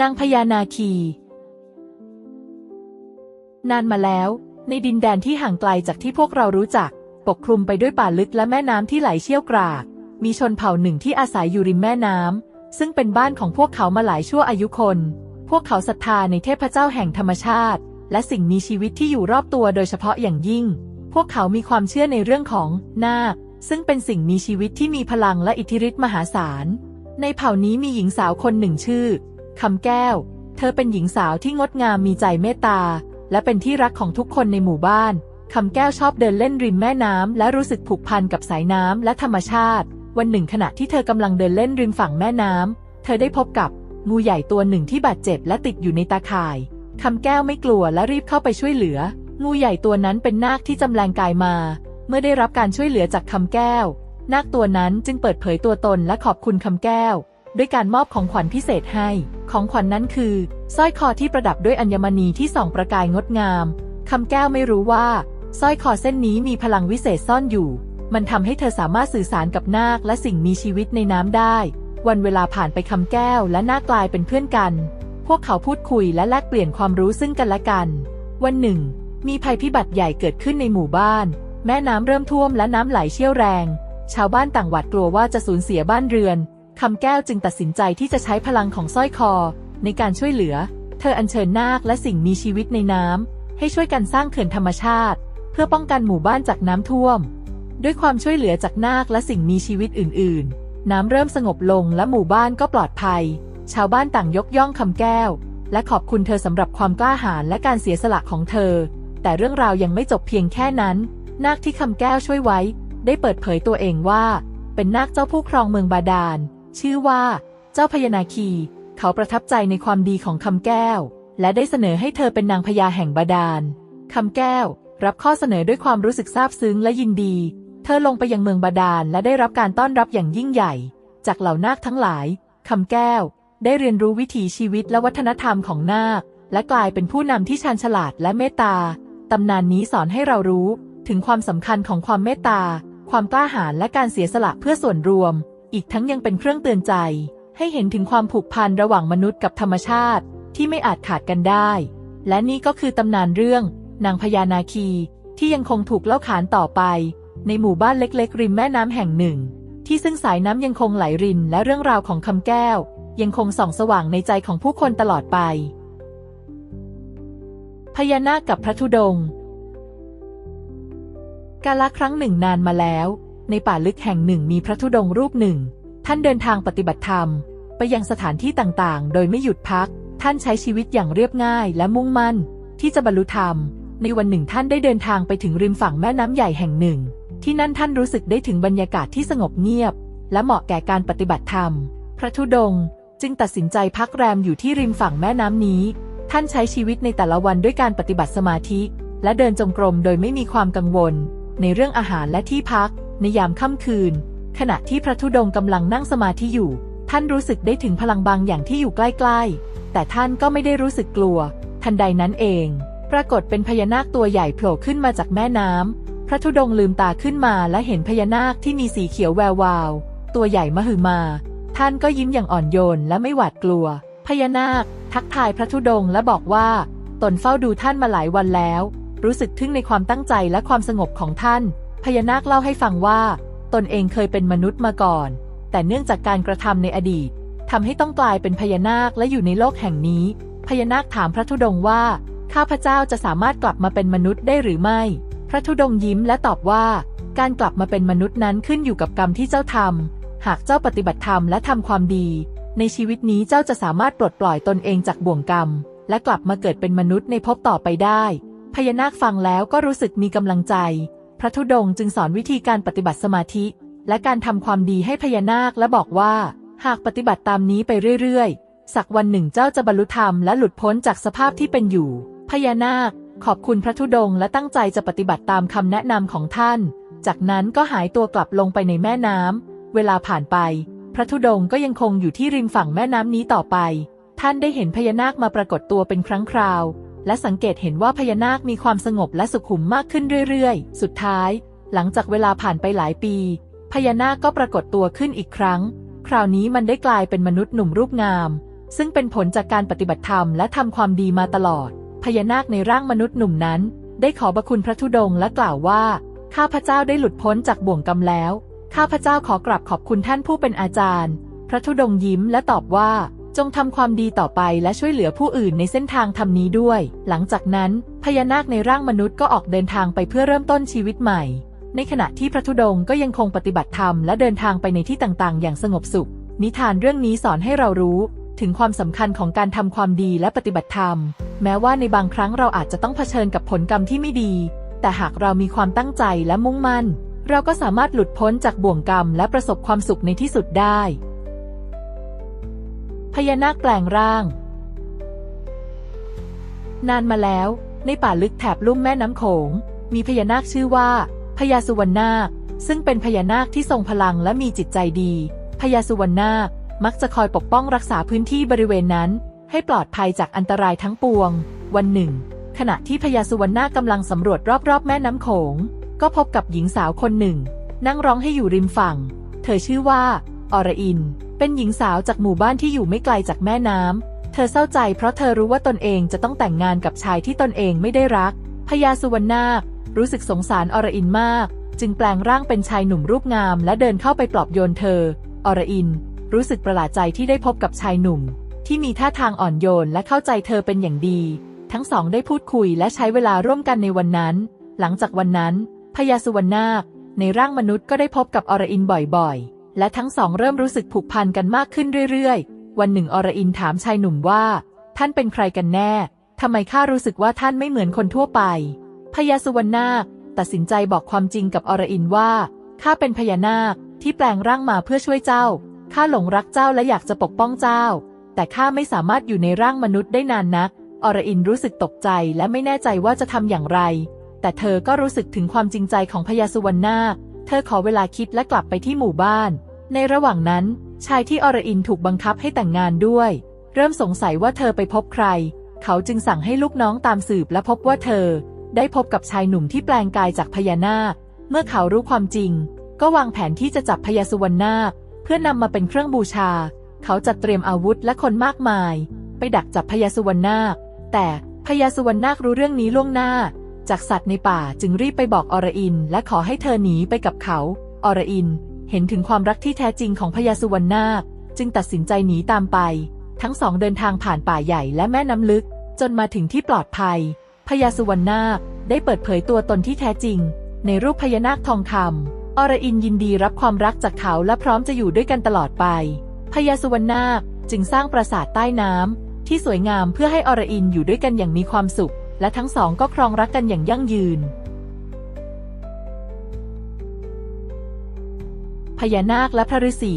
นางพญานาคี นานมาแล้ว ในดินแดนที่ห่างไกลจากที่พวกเรารู้จัก ปกคลุมไปด้วยป่าลึกและแม่น้ำที่ไหลเชี่ยวกราก มีชนเผ่าหนึ่งที่อาศัยอยู่ริมแม่น้ำซึ่งเป็นบ้านของพวกเขามาหลายชั่วอายุคน พวกเขาศรัทธาในเทพเจ้าแห่งธรรมชาติ และสิ่งมีชีวิตที่อยู่รอบตัวโดยเฉพาะอย่างยิ่ง พวกเขามีความเชื่อในเรื่องของนาคซึ่งเป็นสิ่งมีชีวิตที่มีพลังและอิทธิฤทธิ์มหาศาล ในเผ่านี้มีหญิงสาวคนหนึ่งชื่อ คำแก้ว เธอเป็นหญิงสาวที่งดงามมีใจเมตตา และเป็นที่รักของทุกคนในหมู่บ้าน คำแก้วชอบเดินเล่นริมแม่น้ำและรู้สึกผูกพันกับสายน้ำและธรรมชาติ วันหนึ่งขณะที่เธอกำลังเดินเล่นริมฝั่งแม่น้ำ เธอได้พบกับงูใหญ่ตัวหนึ่งที่บาดเจ็บและติดอยู่ในตาข่าย คำแก้วไม่กลัวและรีบเข้าไปช่วยเหลือ งูใหญ่ตัวนั้นเป็นนาคที่จำแรงกายมา เมื่อได้รับการช่วยเหลือจากคำแก้ว นาคตัวนั้นจึงเปิดเผยตัวตนและขอบคุณคำแก้ว ด้วยการมอบของขวัญพิเศษให้ ของขวัญนนั้นคือสร้อยคอที่ประดับด้วยอัญมณีที่ส่องประกายงดงามคำแก้วไม่รู้ว่าสร้อยคอเส้นนี้มีพลังวิเศษซ่อนอยู่ มันทำให้เธอสามารถสื่อสารกับนาคและสิ่งมีชีวิตในน้ำได้ วันเวลาผ่านไปคำแก้วและนาคกลายเป็นเพื่อนกัน พวกเขาพูดคุยและแลกเปลี่ยนความรู้ซึ่งกันและกัน วันหนึ่ง มีภัยพิบัติใหญ่เกิดขึ้นในหมู่บ้าน แม่น้ำเริ่มท่วมและน้ำไหลเชี่ยวแรง ชาวบ้านต่างหวาดกลัวว่าจะสูญเสียบ้านเรือน คำแก้วจึงตัดสินใจที่จะใช้พลังของสร้อยคอ ในการช่วยเหลือ เธออัญเชิญนาคและสิ่งมีชีวิตในน้ำให้ช่วยกันสร้างเขื่อนธรรมชาติ เพื่อป้องกันหมู่บ้านจากน้ำท่วม ด้วยความช่วยเหลือจากนาคและสิ่งมีชีวิตอื่น ๆ น้ำเริ่มสงบลงและหมู่บ้านก็ปลอดภัย ชาวบ้านต่างยกย่องคำแก้ว และขอบคุณเธอสำหรับความกล้าหาญและการเสียสละของเธอ แต่เรื่องราวยังไม่จบเพียงแค่นั้น นาคที่คำแก้วช่วยไว้ ได้เปิดเผยตัวเองว่า เป็นนาคเจ้าผู้ครองเมืองบาดาล ชื่อว่า เจ้าพญานาคี เขาประทับใจในความดีของคำแก้ว และได้เสนอให้เธอเป็นนางพญาแห่งบาดาลคำแก้ว รับข้อเสนอด้วยความรู้สึกซาบซึ้งและยินดี เธอลงไปยังเมืองบาดาลและได้รับการต้อนรับอย่างยิ่งใหญ่ จากเหล่านาคทั้งหลายคำแก้ว ได้เรียนรู้วิถีชีวิตและวัฒนธรรมของนาค และกลายเป็นผู้นำที่ชาญฉลาดและเมตตาตำนานนี้สอนให้เรารู้ถึงความสำคัญของความเมตตา ความกล้าหาญและการเสียสละเพื่อส่วนรวม อีกทั้งยังเป็นเครื่องเตือนใจ ให้เห็นถึงความผูกพันระหว่างมนุษย์กับธรรมชาติที่ไม่อาจขาดกันได้ และนี่ก็คือตำนานเรื่อง นางพญานาคีที่ยังคงถูกเล่าขานต่อไป ในหมู่บ้านเล็กๆ ริมแม่น้ำแห่งหนึ่ง ที่ซึ่งสายน้ำยังคงไหลรินและเรื่องราวของคำแก้ว ยังคงส่องสว่างในใจของผู้คนตลอดไป พญานาคกับพระธุดงกาลครั้งหนึ่งนานมาแล้ว ในป่าลึกแห่งหนึ่งมีพระธุดงค์รูปหนึ่ง ท่านเดินทางปฏิบัติธรรม ไปยังสถานที่ต่างๆ โดยไม่หยุดพัก ท่านใช้ชีวิตอย่างเรียบง่ายและมุ่งมั่น ที่จะบรรลุธรรม ในวันหนึ่งท่านได้เดินทางไปถึงริมฝั่งแม่น้ำใหญ่แห่งหนึ่ง ที่นั่นท่านรู้สึกได้ถึงบรรยากาศที่สงบเงียบ และเหมาะแก่การปฏิบัติธรรม พระธุดงค์จึงตัดสินใจพักแรมอยู่ที่ริมฝั่งแม่น้ำนี้ ท่านใช้ชีวิตในแต่ละวันด้วยการปฏิบัติสมาธิ และเดินจงกรมโดยไม่มีความกังวล ในเรื่องอาหารและที่พักในยามค่ำคืน ขณะที่พระธุดงค์กำลังนั่งสมาธิอยู่ ท่านรู้สึกได้ถึงพลังบางอย่างที่อยู่ใกล้ๆ แต่ท่านก็ไม่ได้รู้สึกกลัว ทันใดนั้นเอง ปรากฏเป็นพญานาคตัวใหญ่โผล่ขึ้นมาจากแม่น้ำพระธุดงค์ลืมตาขึ้นมาและเห็นพญานาคที่มีสีเขียวแวววาว ตัวใหญ่มหึมา ท่านก็ยิ้มอย่างอ่อนโยนและไม่หวาดกลัว พญานาค ทักทายพระธุดงค์และบอกว่าตนเฝ้าดูท่านมาหลายวันแล้ว รู้สึกทึ่งในความตั้งใจและความสงบของท่าน พญานาคเล่าให้ฟังว่า ตนเองเคยเป็นมนุษย์มาก่อน แต่เนื่องจากการกระทำในอดีตทำให้ต้องกลายเป็นพญานาคและอยู่ในโลกแห่งนี้ พญานาคถามพระธุดงค์ว่า ข้าพเจ้าจะสามารถกลับมาเป็นมนุษย์ได้หรือไม่ พระธุดงค์ยิ้มและตอบว่า การกลับมาเป็นมนุษย์นั้นขึ้นอยู่กับกรรมที่เจ้าทำหากเจ้าปฏิบัติธรรมและทำความดี ในชีวิตนี้เจ้าจะสามารถปลดปล่อยตนเองจากบ่วงกรรม และกลับมาเกิดเป็นมนุษย์ในภพต่อไปได้พญานาคฟังแล้วก็รู้สึกมีกำลังใจ ระธุดงค์จึงสอนวิธีการปฏิบัติสมาธิ และการทำความดีให้พญานาคและบอกว่า หากปฏิบัติตามนี้ไปเรื่อยๆ สักวันหนึ่งเจ้าจะบรรลุธรรมและหลุดพ้นจากสภาพที่เป็นอยู่ พญานาค ขอบคุณพระธุดงค์และตั้งใจจะปฏิบัติตามคำแนะนำของท่าน จากนั้นก็หายตัวกลับลงไปในแม่น้ำเวลาผ่านไป พระธุดงค์ก็ยังคงอยู่ที่ริมฝั่งแม่น้ำนี้ต่อไป ท่านได้เห็นพญานาคมาปรากฏตัวเป็นครั้งคราว และสังเกตเห็นว่าพญานาคมีความสงบและสุขุมมากขึ้นเรื่อยๆ สุดท้าย หลังจากเวลาผ่านไปหลายปี พญานาคก็ปรากฏตัวขึ้นอีกครั้ง คราวนี้มันได้กลายเป็นมนุษย์หนุ่มรูปงาม ซึ่งเป็นผลจากการปฏิบัติธรรมและทำความดีมาตลอด พญานาคในร่างมนุษย์หนุ่มนั้น ได้ขอบคุณพระธุดงค์และกล่าวว่า ข้าพเจ้าได้หลุดพ้นจากบ่วงกรรมแล้ว ข้าพเจ้าขอกราบขอบคุณท่านผู้เป็นอาจารย์ พระธุดงค์ยิ้มและตอบว่า จงทำความดีต่อไปและช่วยเหลือผู้อื่นในเส้นทางธรรมนี้ด้วย หลังจากนั้น พญานาคในร่างมนุษย์ก็ออกเดินทางไปเพื่อเริ่มต้นชีวิตใหม่ ในขณะที่พระธุดงค์ก็ยังคงปฏิบัติธรรมและเดินทางไปในที่ต่างๆ อย่างสงบสุข นิทานเรื่องนี้สอนให้เรารู้ ถึงความสำคัญของการทำความดีและปฏิบัติธรรม แม้ว่าในบางครั้งเราอาจจะต้องเผชิญกับผลกรรมที่ไม่ดี แต่หากเรามีความตั้งใจและมุ่งมั่น เราก็สามารถหลุดพ้นจากบ่วงกรรมและประสบความสุขในที่สุดได้ พญานาคแปลงร่าง นานมาแล้ว ในป่าลึกแถบลุ่มแม่น้ำโขง มีพญานาคชื่อว่าพญาสุวรรณนาค ซึ่งเป็นพญานาคที่ทรงพลังและมีจิตใจดี พญาสุวรรณนาคมักจะคอยปกป้องรักษาพื้นที่บริเวณนั้น ให้ปลอดภัยจากอันตรายทั้งปวง วันหนึ่ง ขณะที่พญาสุวรรณนาคกำลังสำรวจรอบๆ แม่น้ำโขง ก็พบกับหญิงสาวคนหนึ่ง นั่งร้องให้อยู่ริมฝั่ง เธอชื่อว่าอรอิน เป็นหญิงสาวจากหมู่บ้านที่อยู่ไม่ไกลจากแม่น้ำ เธอเศร้าใจเพราะเธอรู้ว่าตนเองจะต้องแต่งงานกับชายที่ตนเองไม่ได้รัก พญาสุวรรณนาครู้สึกสงสารอรอินมาก จึงแปลงร่างเป็นชายหนุ่มรูปงาม และเดินเข้าไปปลอบโยนเธอ อรอิน รู้สึกประหลาดใจที่ได้พบกับชายหนุ่ม ที่มีท่าทางอ่อนโยนและเข้าใจเธอเป็นอย่างดี ทั้งสองได้พูดคุยและใช้เวลาร่วมกันในวันนั้น หลังจากวันนั้นพญาสุวรรณนาคในร่างมนุษย์ก็ได้พบกับอรอินบ่อยๆ และทั้งสองเริ่มรู้สึกผูกพันกันมากขึ้นเรื่อยๆ วันหนึ่งอรอินถามชายหนุ่มว่า ท่านเป็นใครกันแน่ทำไมข้ารู้สึกว่าท่านไม่เหมือนคนทั่วไป พญาสุวรรณนาตัดสินใจบอกความจริงกับอรอินว่า ข้าเป็นพญานาคที่แปลงร่างมาเพื่อช่วยเจ้า ข้าหลงรักเจ้าและอยากจะปกป้องเจ้า แต่ข้าไม่สามารถอยู่ในร่างมนุษย์ได้นานนัก อรอินรู้สึกตกใจและไม่แน่ใจว่าจะทำอย่างไร แต่เธอก็รู้สึกถึงความจริงใจของพญาสุวรรณนาค เธอขอเวลาคิดและกลับไปที่หมู่บ้าน ในระหว่างนั้น ชายที่อรอินถูกบังคับให้แต่งงานด้วย เริ่มสงสัยว่าเธอไปพบใคร เขาจึงสั่งให้ลูกน้องตามสืบและพบว่าเธอ ได้พบกับชายหนุ่มที่แปลงกายจากพญานาค เมื่อเขารู้ความจริง ก็วางแผนที่จะจับพญาสุวรรณนาค เพื่อนำมาเป็นเครื่องบูชา เขาจัดเตรียมอาวุธและคนมากมาย ไปดักจับพญาสุวรรณนาค แต่พญาสุวรรณนาครู้เรื่องนี้ล่วงหน้า จากสัตว์ในป่าจึงรีบไปบอกอรอิน และขอให้เธอหนีไปกับเขา อรอิน เห็นถึงความรักที่แท้จริงของพญาสุวรรณนาค จึงตัดสินใจหนีตามไป ทั้งสองเดินทางผ่านป่าใหญ่และแม่น้ำลึก จนมาถึงที่ปลอดภัยพญาสุวรรณนาคได้เปิดเผยตัวตนที่แท้จริง ในรูปพญานาคทองคำอรอินยินดีรับความรักจากเขาและพร้อมจะอยู่ด้วยกันตลอดไปพญาสุวรรณนาคจึงสร้างปราสาทใต้น้ำที่สวยงามเพื่อให้อรอินอยู่ด้วยกันอย่างมีความสุข และทั้งสองก็ครองรักกันอย่างยั่งยืน พญานาคและพระฤาษี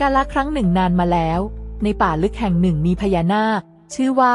กาลครั้งหนึ่งนานมาแล้ว ในป่าลึกแห่งหนึ่งมีพญานาค ชื่อว่า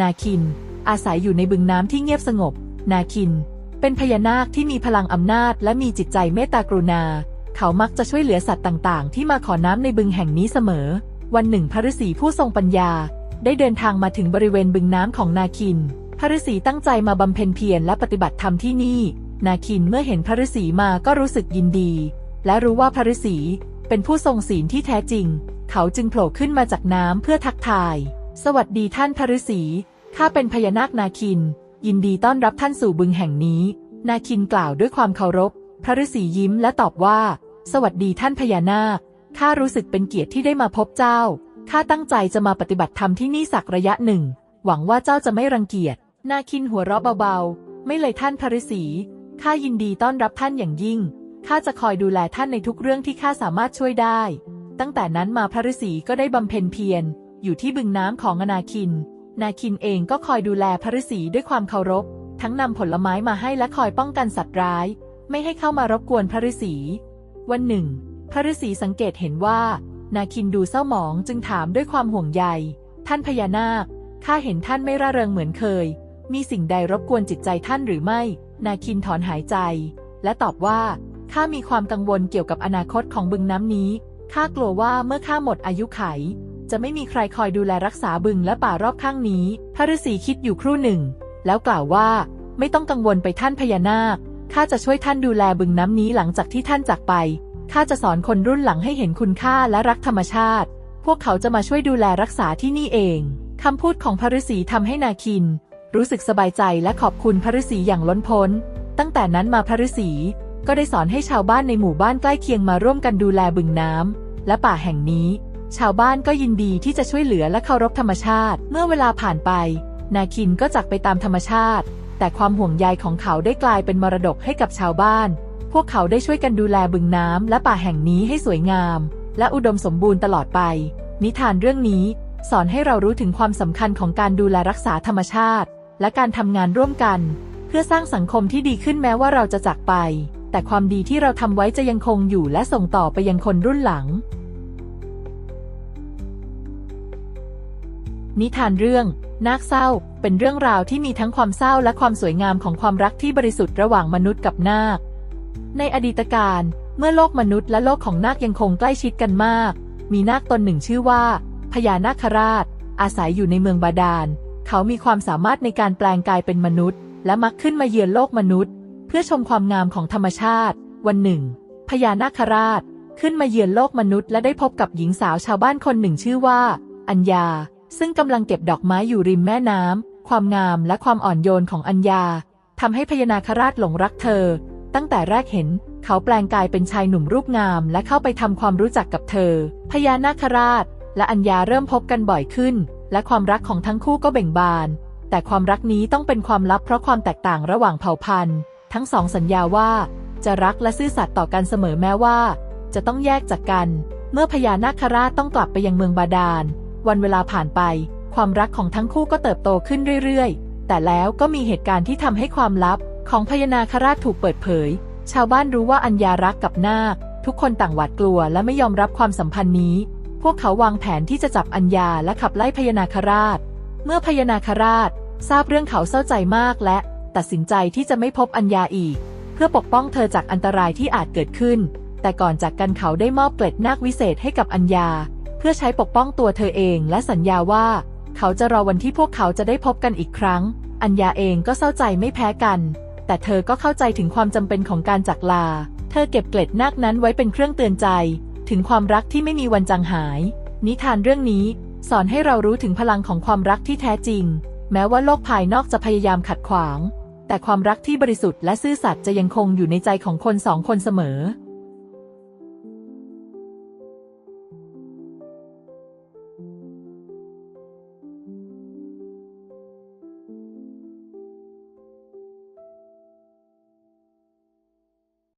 นาคิน อาศัยอยู่ในบึงน้ำที่เงียบสงบ นาคิน เป็นพญานาคที่มีพลังอำนาจ และมีจิตใจเมตตากรุณา เขามักจะช่วยเหลือสัตว์ต่าง ๆ ที่มาขอน้ำในบึงแห่งนี้เสมอ วันหนึ่งพระฤาษีผู้ทรงปัญญา ได้เดินทางมาถึงบริเวณบึงน้ำของนาคิน พระฤาษีตั้งใจมาบำเพ็ญเพียรและปฏิบัติธรรมที่นี่ นาคินเมื่อเห็นพระฤาษีมาก็รู้สึกยินดี และรู้ว่าพระฤาษีเป็นผู้ทรงศีลที่แท้จริง เขาจึงโผล่ขึ้นมาจากน้ำเพื่อทักทาย สวัสดีท่านพระฤาษี ข้าเป็นพญานาคนาคิน ยินดีต้อนรับท่านสู่บึงแห่งนี้ นาคินกล่าวด้วยความเคารพ พระฤาษียิ้มและตอบว่า สวัสดีท่านพญานาค ข้ารู้สึกเป็นเกียรติที่ได้มาพบเจ้า ข้าตั้งใจจะมาปฏิบัติธรรมที่นี่สักระยะหนึ่ง หวังว่าเจ้าจะไม่รังเกียจ นาคินหัวเราะเบาๆ ไม่เลยท่านพระฤาษี ข้ายินดีต้อนรับท่านอย่างยิ่ง ข้าจะคอยดูแลท่านในทุกเรื่องที่ข้าสามารถช่วยได้ ตั้งแต่นั้นมาพระฤาษีก็ได้บำเพ็ญเพียร อยู่ที่บึงน้ำของอนาคิน นาคินเองก็คอยดูแลพระฤาษีด้วยความเคารพ ทั้งนำผลไม้มาให้และคอยป้องกันสัตว์ร้าย ไม่ให้เข้ามารบกวนพระฤาษี วันหนึ่ง พระฤาษีสังเกตเห็นว่า นาคินดูเศร้าหมองจึงถามด้วยความห่วงใย ท่านพญานาค ข้าเห็นท่านไม่ร่าเริงเหมือนเคย มีสิ่งใดรบกวนจิตใจท่านหรือไม่ นาคินถอนหายใจ และตอบว่า ข้ามีความกังวลเกี่ยวกับอนาคตของบึงน้ำนี้ ข้ากลัวว่าเมื่อข้าหมดอายุไข จะไม่มีใครคอยดูแลรักษาบึงและป่ารอบข้างนี้ พระฤาษีคิดอยู่ครู่หนึ่ง แล้วกล่าวว่า ไม่ต้องกังวลไปท่านพญานาค ข้าจะช่วยท่านดูแลบึงน้ำนี้หลังจากที่ท่านจากไป ข้าจะสอนคนรุ่นหลังให้เห็นคุณค่าและรักธรรมชาติ พวกเขาจะมาช่วยดูแลรักษาที่นี่เอง คำพูดของพระฤาษีทำให้นาคิน รู้สึกสบายใจและขอบคุณพระฤาษีอย่างล้นพ้น ตั้งแต่นั้นมาพระฤาษีก็ได้สอนให้ชาวบ้านในหมู่บ้านใกล้เคียงมาร่วมกันดูแลบึงน้ำและป่าแห่งนี้ ชาวบ้านก็ยินดีที่จะช่วยเหลือและเคารพธรรมชาติ เมื่อเวลาผ่านไป นาคินก็จากไปตามธรรมชาติ แต่ความห่วงใยของเขาได้กลายเป็นมรดกให้กับชาวบ้าน พวกเขาได้ช่วยกันดูแลบึงน้ำและป่าแห่งนี้ให้สวยงาม และอุดมสมบูรณ์ตลอดไป นิทานเรื่องนี้ สอนให้เรารู้ถึงความสำคัญของการดูแลรักษาธรรมชาติ และการทำงานร่วมกัน เพื่อสร้างสังคมที่ดีขึ้นแม้ว่าเราจะจากไป แต่ความดีที่เราทำไว้จะยังคงอยู่และส่งต่อไปยังคนรุ่นหลัง นิทานเรื่องนาคเศร้าเป็นเรื่องราวที่มีทั้งความเศร้าและความสวยงามของความรักที่บริสุทธิ์ระหว่างมนุษย์กับนาค ในอดีตการเมื่อโลกมนุษย์และโลกของนาคยังคงใกล้ชิดกันมาก มีนาคตนหนึ่งชื่อว่า พญานาคราช อาศัยอยู่ในเมืองบาดาล เขามีความสามารถในการแปลงกายเป็นมนุษย์ และมักขึ้นมาเยือนโลกมนุษย์ เพื่อชมความงามของธรรมชาติ วันหนึ่ง พญานาคราชขึ้นมาเยือนโลกมนุษย์ และได้พบกับหญิงสาวชาวบ้านคนหนึ่งชื่อว่า อัญญา ซึ่งกำลังเก็บดอกไม้อยู่ริมแม่น้ำความงามและความอ่อนโยนของอัญญาทำให้พญานาคราชหลงรักเธอ ตั้งแต่แรกเห็นเขาแปลงกายเป็นชายหนุ่มรูปงามและเข้าไปทำความรู้จักกับเธอ พญานาคราช และอัญญาเริ่มพบกันบ่อยขึ้น และความรักของทั้งคู่ก็เบ่งบาน แต่ความรักนี้ต้องเป็นความลับเพราะความแตกต่างระหว่างเผ่าพันธุ์ ทั้งสองสัญญาว่าจะรักและซื่อสัตย์ต่อกันเสมอแม้ว่า จะต้องแยกจากกัน เมื่อพญานาคราชต้องกลับไปยังเมืองบาดาล วันเวลาผ่านไป ความรักของทั้งคู่ก็เติบโตขึ้นเรื่อยๆ แต่แล้วก็มีเหตุการณ์ที่ทำให้ความลับ ของพญานาคราชถูกเปิดเผย ชาวบ้านรู้ว่าอัญญารักกับนาค ทุกคนต่างหวาดกลัวและไม่ยอมรับความสัมพันธ์นี้ พวกเขาวางแผนที่จะจับอัญญาและขับไล่พญานาคราช เมื่อพญานาคราช ทราบเรื่องเขาเศร้าใจมากและตัดสินใจที่จะไม่พบอัญญาอีก เพื่อปกป้องเธอจากอันตรายที่อาจเกิดขึ้น แต่ก่อนจากกันเขาได้มอบเกล็ดนาควิเศษให้กับอัญญา เพื่อใช้ปกป้องตัวเธอเองและสัญญาว่า เขาจะรอวันที่พวกเขาจะได้พบกันอีกครั้ง อัญญาเองก็เศร้าใจไม่แพ้กัน แต่เธอก็เข้าใจถึงความจำเป็นของการจากลา เธอเก็บเกล็ดนาคนั้นไว้เป็นเครื่องเตือนใจ ถึงความรักที่ไม่มีวันจางหาย นิทานเรื่องนี้ สอนให้เรารู้ถึงพลังของความรักที่แท้จริง แม้ว่าโลกภายนอกจะพยายามขัดขวาง แต่ความรักที่บริสุทธิ์และซื่อสัตย์จะยังคงอยู่ในใจของคนสองคนเสมอ